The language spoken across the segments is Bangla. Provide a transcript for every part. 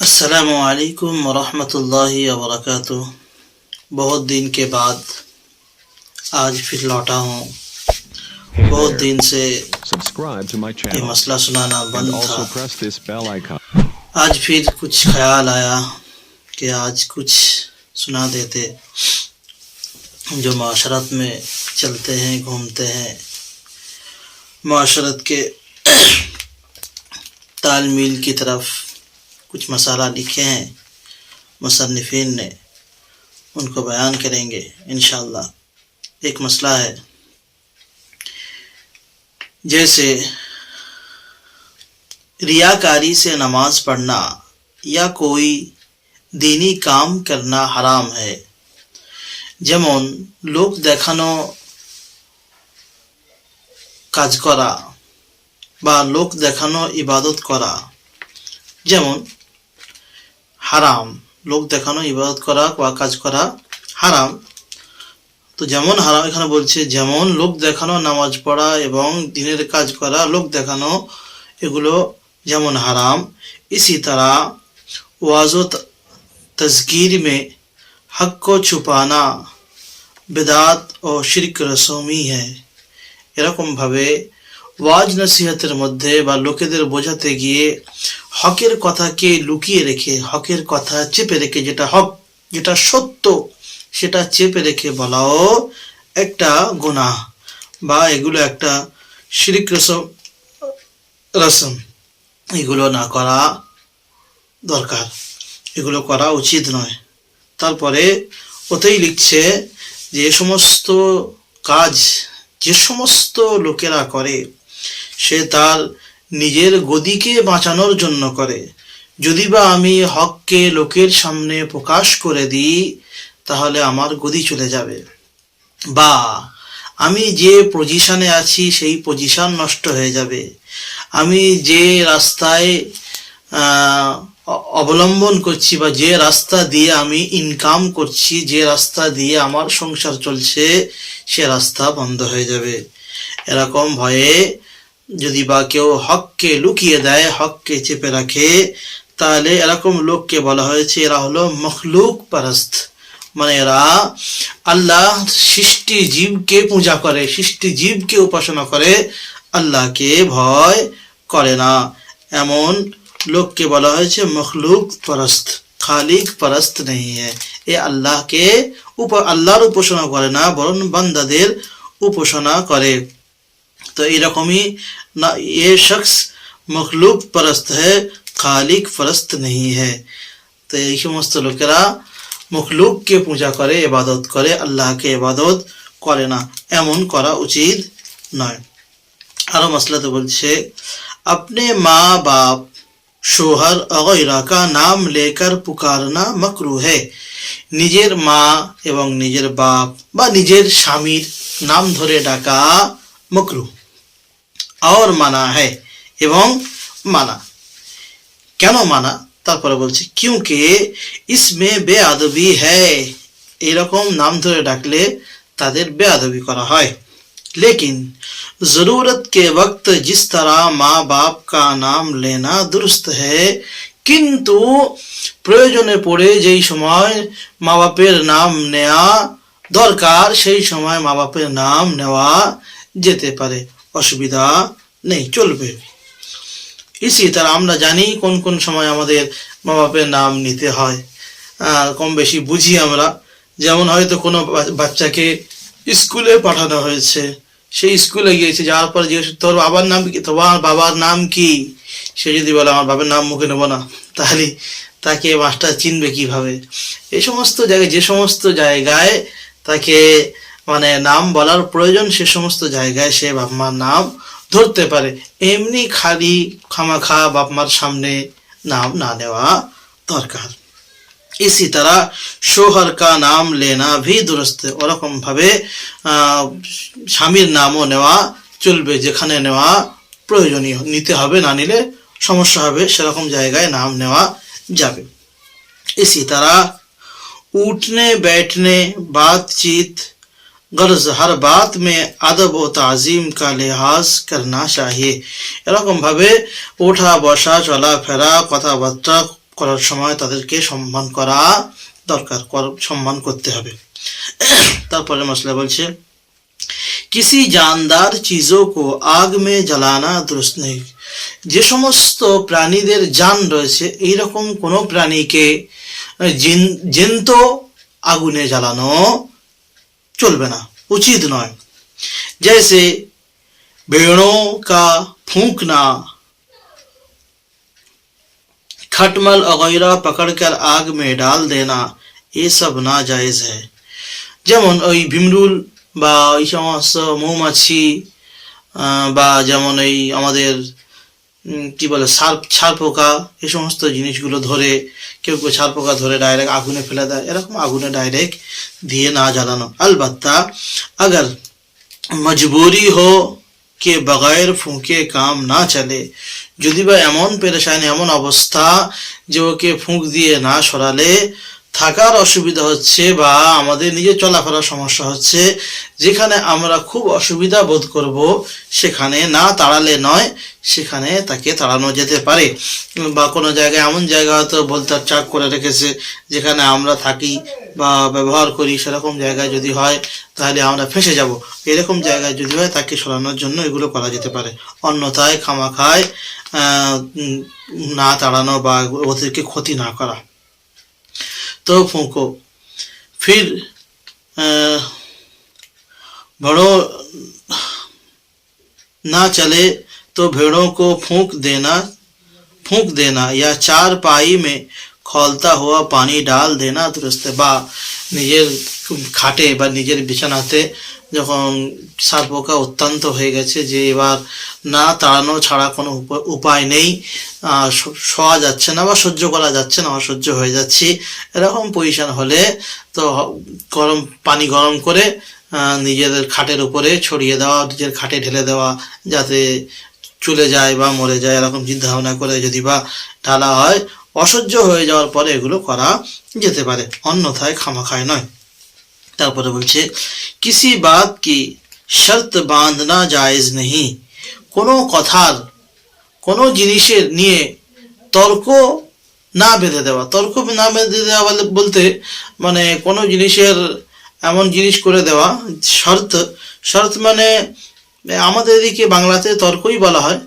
السلام علیکم ورحمۃ اللہ وبرکاتہ۔ بہت دن کے بعد آج پھر لوٹا ہوں۔ بہت دن سے یہ مسئلہ سنانا بند تھا۔ آج پھر کچھ خیال آیا کہ آج کچھ سنا دیتے۔ جو معاشرت میں چلتے ہیں گھومتے ہیں معاشرت کے تال میل کی طرف کچھ مسالہ لکھے ہیں، مصنفین نے، ان کو بیان کریں گے انشاءاللہ۔ ایک مسئلہ ہے۔ جیسے، ریاکاری سے نماز پڑھنا یا کوئی دینی کام کرنا حرام ہے۔ যেমন لوگ دیکھانو کاج کرا با لوگ دیکھانو عبادت کرا جمن হারাম লোক দেখানো ইবাদত করা বা কাজ করা হারাম তো যেমন হারাম এখানে বলছে যেমন লোক দেখানো নামাজ পড়া এবং দিনের কাজ করা লোক দেখানো এগুলো যেমন হারাম इसी तरह वाजो तस्कीर में हक को छुपाना বেদাত ও শিরক রসমি হ্যাঁ এরকমভাবে ওয়াজ নসিহতের মধ্যে বা লোকেদের বোঝাতে গিয়ে হকের কথাকে লুকিয়ে রেখে, হকের কথা চেপে রেখে যেটা হক, যেটা সত্য, সেটা চেপে রেখে বলাও একটা গোনা বা এগুলো একটা শিরিক রসম রসম। এগুলো না করা দরকার। এগুলো করা উচিত নয়। তারপরে ওতেই লিখছে যে সমস্ত কাজ যে সমস্ত লোকেরা করে সে তার নিজের গদিকে বাঁচানোর জন্য করে। যদি বা আমি হককে লোকের সামনে প্রকাশ করে দিই, তাহলে আমার গদি চলে যাবে। বা, আমি যে পজিশনে আছি, সেই পজিশন নষ্ট হয়ে যাবে। আমি যে রাস্তায় অবলম্বন করছি বা যে রাস্তা দিয়ে আমি ইনকাম করছি, যে রাস্তা দিয়ে আমার সংসার চলছে, সে রাস্তা বন্ধ হয়ে যাবে। এরকম ভয়ে যদি বা কেউ হককে লুকিয়ে দেয়, হককে চেপে রাখে, তাহলে এরকম লোককে বলা হয়েছে, এরা হলো মখলুক পারস্ত। মানে এরা আল্লাহ সৃষ্টি জীবকে পূজা করে, সৃষ্টি জীবকে উপাসনা করে, আল্লাহকে ভয় করে না। এমন লোককে বলা হয়েছে মখলুক পরস্ত, খালিক পরস্ত নেই এ। আল্লাহকে উপ, আল্লাহর উপাসনা করে না, বরং বান্দাদের উপাসনা করে। তো এরকমই না এ শখস মখলুক পরস্ত হালিক খালিক পরস্ত নেই হ্যাঁ তো এই সমস্ত লোকেরা মখলুককে পূজা করে এবাদত করে আল্লাহকে এবাদত করে না এমন করা উচিত নয় আরও মশলাতে বলছে আপনি মা বাপ শোহর অগৈরা কা নাম লেকার পুকারনা মকরু হে নিজের মা এবং নিজের বাপ বা নিজের স্বামীর নাম ধরে ডাকা মকরু और মানা है এবং মানা কেন মানা তারপরে বলছে কিউকে ইসমে বেআদবি হ্যায় এরকম নাম ধরে ডাকলে তাদের বেআদবি করা হয় लेकिन जरूरत के वक्त जिस तरह माँ बाप का नाम लेना दुरुस्त है কিন্তু প্রয়োজনে পড়ে যেই সময় মা বাপের নাম নেওয়া দরকার সেই সময় মা বাপের নাম নেওয়া যেতে পারে। অসুবিধা নেই চলবে। ইসি তারা আমরা জানি কোন কোন সময় আমাদের মা বাপের নাম নিতে হয়। আহ, কম বেশি বুঝি আমরা যেমন হয়তো কোনো বাচ্চাকে স্কুলে পাঠানো হয়েছে। সেই স্কুলে গিয়েছে যাওয়ার পর জিজ্ঞেস তোর বাবার নাম কি? তোমার বাবার নাম কি? সে যদি বলে আমার বাবার নাম মুখে নেব না। তাহলে তাকে মাস্টার চিনবে কীভাবে? এই সমস্ত জায়গায় যে সমস্ত জায়গায় তাকে মানে নাম বলার প্রয়োজন সে সমস্ত জায়গায় সে বাপ মার নাম ধরতে পারে এমনি খালি খামাখা বাপ মার সামনে নাম না নেওয়া দরকার इसी तरह শোহর কা নাম লেনা ভি দুরস্ত ওরকম ভাবে আহ, স্বামীর নামও নেওয়া চলবে যেখানে নেওয়া প্রয়োজনীয় নিতে হবে না নিলে সমস্যা হবে সেরকম জায়গায় নাম নেওয়া যাবে इसी तरह उठने बैठने बातचीत গরজ হর বাত মে আদব ও তাজিম কা লেহাজ করনা চাহিয়ে এরকমভাবে ওঠা বসা চলাফেরা কথাবার্তা করার সময় তাদেরকে সম্মান করা দরকার সম্মান করতে হবে তারপরে মশলা বলছে কিসি জানদার চিজো কো আগ মে জ্বালানা দুরুস্ত নেই যে সমস্ত প্রাণীদের যান রয়েছে এইরকম কোনো প্রাণীকে জিন্ত আগুনে জ্বালানো চলবে না উচিত নয় जैसे भेड़ों का फूंकना खटमल वगैरह पकड़कर आग में डाल देना ये सब नाजायज है যেমন ওই ভিমরুল বা ওই সমস্ত মৌমাছি আহ, বা যেমন এই আমাদের উম, কি বলে সার ছার পোকা, এ সমস্ত জিনিসগুলো ধরে, কেউ কেউ ছার পোকা ধরে ডাইরেক্ট আগুনে ফেলে দেয়। এরকম আগুনে ডাইরেক্ট দিয়ে না জ্বালানো। আলবাত্তা, আগার মজবুরি হো কে বগর ফুঁকে কাম না চলে। যদি বা এমন পেরেশানি, এমন অবস্থা যে ওকে ফুঁক দিয়ে না সরালে থাকার অসুবিধা হচ্ছে বা আমাদের নিজের চলাফেরার সমস্যা হচ্ছে, যেখানে আমরা খুব অসুবিধা বোধ করব, সেখানে না তাড়ালে নয়, সেখানে তাকে তাড়ানো যেতে পারে। বা কোনো জায়গায় এমন জায়গা হয়তো বলতার চাক করে রেখেছে, যেখানে আমরা থাকি বা ব্যবহার করি, সেরকম জায়গায় যদি হয়, তাহলে আমরা ফেঁসে যাব। এরকম জায়গায় যদি হয়, তাকে সরানোর জন্য এগুলো করা যেতে পারে। অন্যথায় খামাখায় না তাড়ানো বা ওদেরকে ক্ষতি না করা। تحفوں کو۔ پھر بڑوں نہ چلے تو بھیڑوں کو پھونک دینا پھونک دینا یا چار پائی میں کھولتا ہوا پانی ڈال دینا درست۔ با নিজের کھاٹے বা নিজের بچھناتے যখন সার্পোকা অত্যন্ত হয়ে গেছে যে এবার না তাড়ানো ছাড়া কোনো উপ- উপায় নেই শোয়া যাচ্ছে না বা সহ্য করা যাচ্ছে না, অসহ্য হয়ে যাচ্ছি, এরকম পজিশন হলে তো গরম, পানি গরম করে নিজেদের খাটের উপরে ছড়িয়ে দেওয়া, নিজের খাটে ঢেলে দেওয়া, যাতে চলে যায় বা মরে যায়, এরকম চিন্তা ভাবনা করে যদি বা ঢালা হয়, অসহ্য হয়ে যাওয়ার পরে এগুলো করা যেতে পারে। অন্যথায় খামাখায় নয়। তারপরে বলছে, কিসি বাত কি শর্ত বাঁধনা জায়েজ নেই। কোনো কথার, কোনো জিনিসের নিয়ে তর্ক না বেঁধে দেওয়া। তর্ক না বেঁধে দেওয়া বলে- বলতে মানে কোনো জিনিসের এমন জিনিস করে দেওয়া, শর্ত। শর্ত মানে আমাদের এদিকে বাংলাতে তর্কই বলা হয়,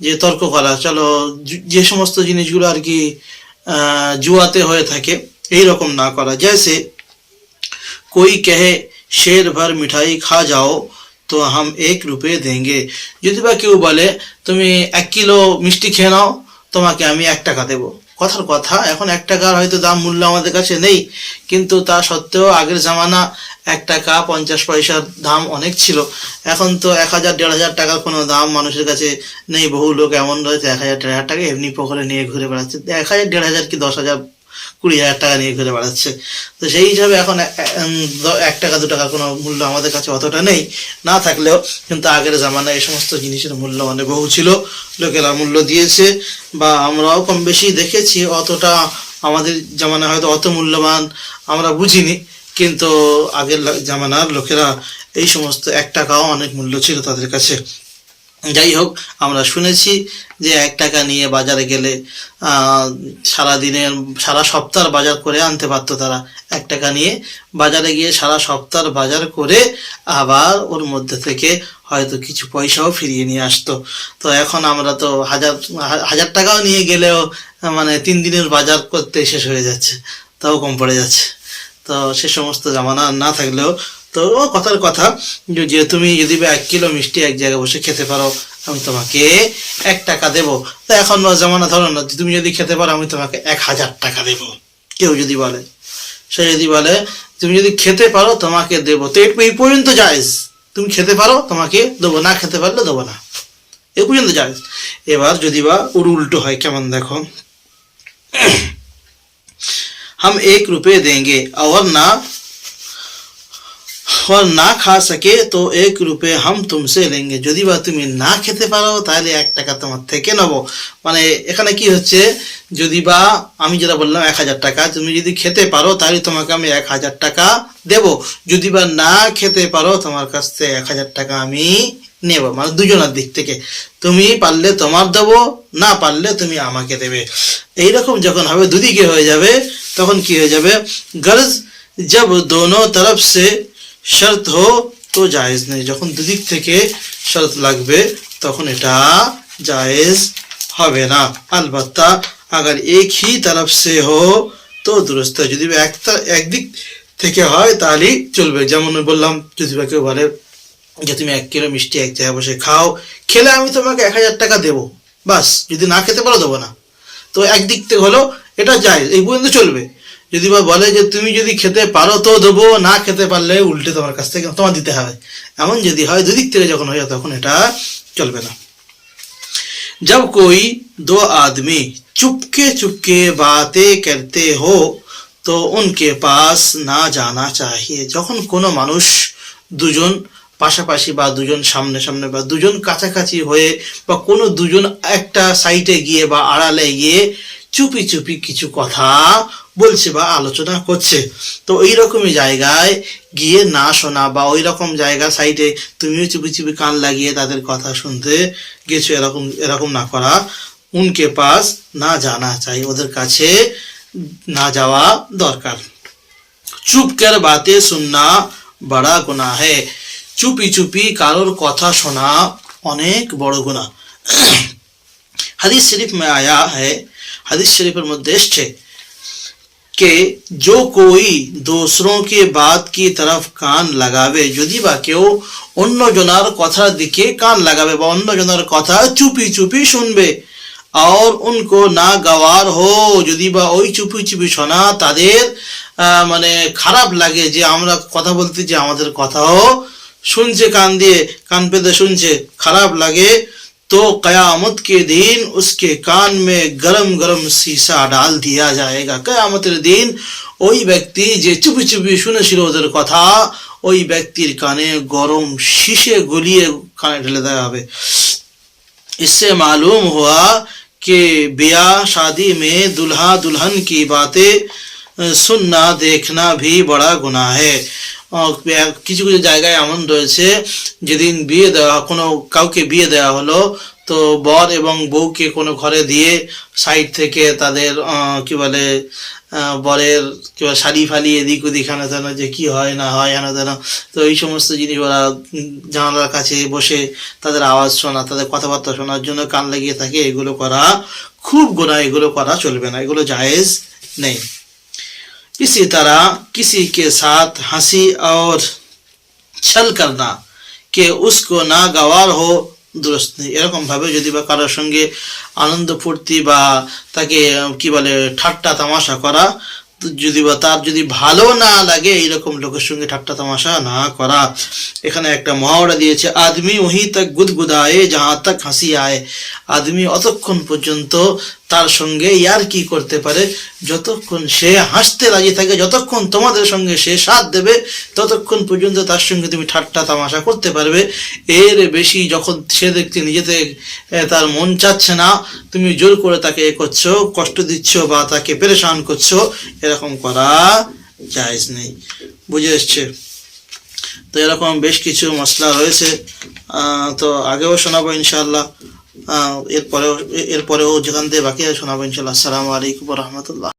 যে তর্ক করা। চলো, যে- সমস্ত জিনিসগুলো আর কি জুয়াতে হয়ে থাকে, এই রকম না করা। जैसे कोई कहे शेर भर मिठाई खा जाओ তো হাম এক রুপে দেঙ্গে যদি বা কেউ বলে তুমি এক কিলো মিষ্টি খেয়ে নাও তোমাকে আমি এক টাকা দেবো কথার কথা এখন এক টাকার হয়তো দাম মূল্য আমাদের কাছে নেই কিন্তু তা সত্ত্বেও আগের জামানা এক টাকা পঞ্চাশ পয়সার দাম অনেক ছিল এখন তো এক হাজার দেড় হাজার টাকার কোনো দাম মানুষের কাছে নেই বহু লোক এমন রয়েছে এক হাজার দেড় হাজার টাকা এমনি পকেটে নিয়ে ঘুরে বেড়াচ্ছে এক হাজার দেড় হাজার কি দশ হাজার কুড়ি হাজার টাকা নিয়ে ঘুরে বেড়াচ্ছে। তো সেই হিসাবে এখন এক টাকা, দু টাকার কোনো মূল্য আমাদের কাছে অতটা নেই। না থাকলেও কিন্তু আগের জামানায় এই সমস্ত জিনিসের মূল্য অনেক বহু ছিল। লোকেরা মূল্য দিয়েছে বা আমরাও কম বেশি দেখেছি। অতটা আমাদের জামানায় হয়তো অত মূল্যবান আমরা বুঝিনি। কিন্তু আগের জামানার লোকেরা এই সমস্ত এক টাকাও অনেক মূল্য ছিল তাদের কাছে। যাই হোক আমরা শুনেছি যে এক টাকা নিয়ে বাজারে গেলে সারা দিনের সারা সপ্তাহ বাজার করে আনতে পারতো তারা। এক টাকা নিয়ে বাজারে গিয়ে সারা সপ্তাহ বাজার করে আবার ওর মধ্যে থেকে হয়তো কিছু পয়সাও ফিরিয়ে নিয়ে আসতো। তো এখন আমরা তো হাজার হাজার টাকাও নিয়ে গেলেও মানে তিন দিনের বাজার করতে শেষ হয়ে যাচ্ছে, তাও কম পড়ে যাচ্ছে। তো সে সমস্ত জামানা না থাকলেও তো ও কথার কথা যে যে তুমি যদি বা এক কিলো মিষ্টি এক জায়গায় বসে খেতে পারো আমি তোমাকে এক টাকা দেবো তো এখন বা জামানা ধরো না তুমি যদি খেতে পারো আমি তোমাকে এক হাজার টাকা দেবো কেউ যদি বলে সে যদি বলে তুমি যদি খেতে পারো তোমাকে দেবো তো এই- এই পর্যন্ত যাইজ তুমি খেতে পারো তোমাকে দেবো না খেতে পারলে দেবো না এই পর্যন্ত যাইজ এবার যদি বা ওর উল্টো হয় কেমন দেখো हम एक रुपए देंगे और ना और না খা সকে, তো এক রুপে হাম তুমসে লেঙ্গে। যদি বা তুমি না খেতে পারো, তাহলে এক টাকা তোমার থেকে নেব। মানে এখানে কি হচ্ছে, যদি বা আমি যেটা বললাম, এক হাজার টাকা, তুমি যদি খেতে পারো, তাহলে তোমাকে আমি এক হাজার টাকা দেব। যদি বা না খেতে পারো, তোমার কাছ থেকে এক হাজার টাকা আমি নেব। মানে দুজনের দিক থেকে। তুমি পারলে তোমার দেবো, না পারলে তুমি আমাকে দেবে। এইরকম যখন হবে, দুদিকে হয়ে যাবে, তখন কি হয়ে যাবে? গরজ জব দোনো তরফ সে শর্ত তো জায়েজ নেই। যখন দুদিক থেকে শর্ত লাগবে, তখন এটা জায়েজ হবে না। আলবাত্তা, আগার এক হি তরফ সে হো তো দুরস্ত। যদি একটা একদিক থেকে হয় তাহলেই চলবে। যেমন বললাম, যদি বা কেউ বলে যে, তুমি এক কিলো মিষ্টি, এক জায়গায় বসে খাও, খেলে আমি তোমাকে এক হাজার টাকা দেবো। বাস, যদি না খেতে পারো, দেবো না। তো একদিক থেকে হলো, এটা যায় এই পর্যন্ত চলবে। যদি বা বলে যে তুমি যদি খেতে পারো তো দেবো না খেতে পারলে উল্টে তোমার কাছ থেকে তোমার দিতে হবে এমন যদি হয় দুদিক থেকে যখন হয়ে যায় তখন এটা চলবে না जब कोई दो आदमी चुपके चुपके बातें करते हो তো উনকে পাস না জানা চাহিয়ে যখন কোনো মানুষ দুজন পাশাপাশি বা দুজন সামনে সামনে বা দুজন কাছাকাছি হয়ে বা কোনো দুজন একটা সাইটে গিয়ে বা আড়ালে গিয়ে চুপি চুপি কিছু কথা বলছে বা আলোচনা করছে। তো ওই রকমই জায়গায় গিয়ে না শোনা বা ওই রকম জায়গা সাইডে তুমিও চুপি চুপি কান লাগিয়ে তাদের কথা শুনতে গেছো এরকম এরকম না করা। উনকে পাস না জানা চাই, ওদের কাছে না যাওয়া দরকার। চুপ কর বাতে শুননা বড়া গুণা হে। চুপি চুপি কারোর কথা শোনা অনেক বড় গুণা হাদিস শরীফ মে আয়া হে হাদিস শরীফের মধ্যে এসছে कि जो कोई दूसरों के बात की तरफ কান লাগাবে যদি বা কেউ অন্য জনার কথার দিকে কান লাগাবে বা অন্য জনার কথা চুপি চুপি শুনবে আর উনকো না গাওয়ার হো যদি বা ওই চুপি চুপি শোনা তাদের আহ, মানে খারাপ লাগে যে আমরা কথা বলতে যে আমাদের কথাও শুনছে কান দিয়ে কান পেতে শুনছে খারাপ লাগে تو قیامت کے دن اس کے کان میں گرم گرم سیسا ڈال دیا جائے گا۔ قیامت دن ওই چپ যে চুপি شروع শুনেছিল ওদের কথা ওই ব্যক্তির কানে গরম শীষে গলিয়ে কানে ঢেলে দেওয়া হবে اس سے معلوم ہوا کہ بیاہ شادی میں دلہا دلہن کی باتیں سننا دیکھنا بھی بڑا گناہ ہے۔ কিছু কিছু জায়গায় এমন রয়েছে, যেদিন বিয়ে দেওয়া, কোনো কাউকে বিয়ে দেওয়া হলো, তো বর এবং বউকে কোনো ঘরে দিয়ে সাইড থেকে তাদের কি বলে বরের কি বলে, শাড়ি ফালি এদিক ওদিক হেন তেন যে কি হয় না হয় হেন তেন তো এই সমস্ত জিনিস ওরা জানালার কাছে বসে তাদের আওয়াজ শোনা, তাদের কথাবার্তা শোনার জন্য কান লাগিয়ে থাকে। এগুলো করা খুব গোনা এগুলো করা চলবে না, এগুলো জায়েজ নেই। इसी तरह किसी के साथ हंसी और छल करना কে উসকো না গাওয়ার হো দুরস্ত নেই এরকম ভাবে যদি বা কারোর সঙ্গে আনন্দ ফুর্তি বা তাকে আহ, কি বলে ঠাট্টা তামাশা করা তো যদি বা তার যদি ভালো না লাগে এইরকম লোকের সঙ্গে ঠাট্টা তামাশা না করা এখানে একটা মহাওড়া দিয়েছে আদমি ওহি তাক গুদগুদায়ে যাহা তাক হাসি আয় আদমি অতক্ষণ পর্যন্ত তার সঙ্গে ইয়ার কি করতে পারে? যতক্ষণ সে হাসতে রাজি থাকে যতক্ষণ তোমাদের সঙ্গে সে সাথ দেবে ততক্ষণ পর্যন্ত তার সঙ্গে তুমি ঠাট্টা তামাশা করতে পারবে। এর বেশি যখন সে দেখতে নিজেতে তার মন চাচ্ছে না তুমি জোর করে তাকে এ করছ কষ্ট দিচ্ছ বা তাকে পেরেশান করছ এরকম করা জায়েজ নেই। বুঝে এসছে? তো এরকম বেশ কিছু মশলা রয়েছে। তো আগেও শোনাবো ইনশাআল্লাহ। আহ, এরপরেও এরপরেও যেখান থেকে বাকি শোনাবো ইনশাল্লাহ আসসালামু আলাইকুম রহমতুল্লাহ।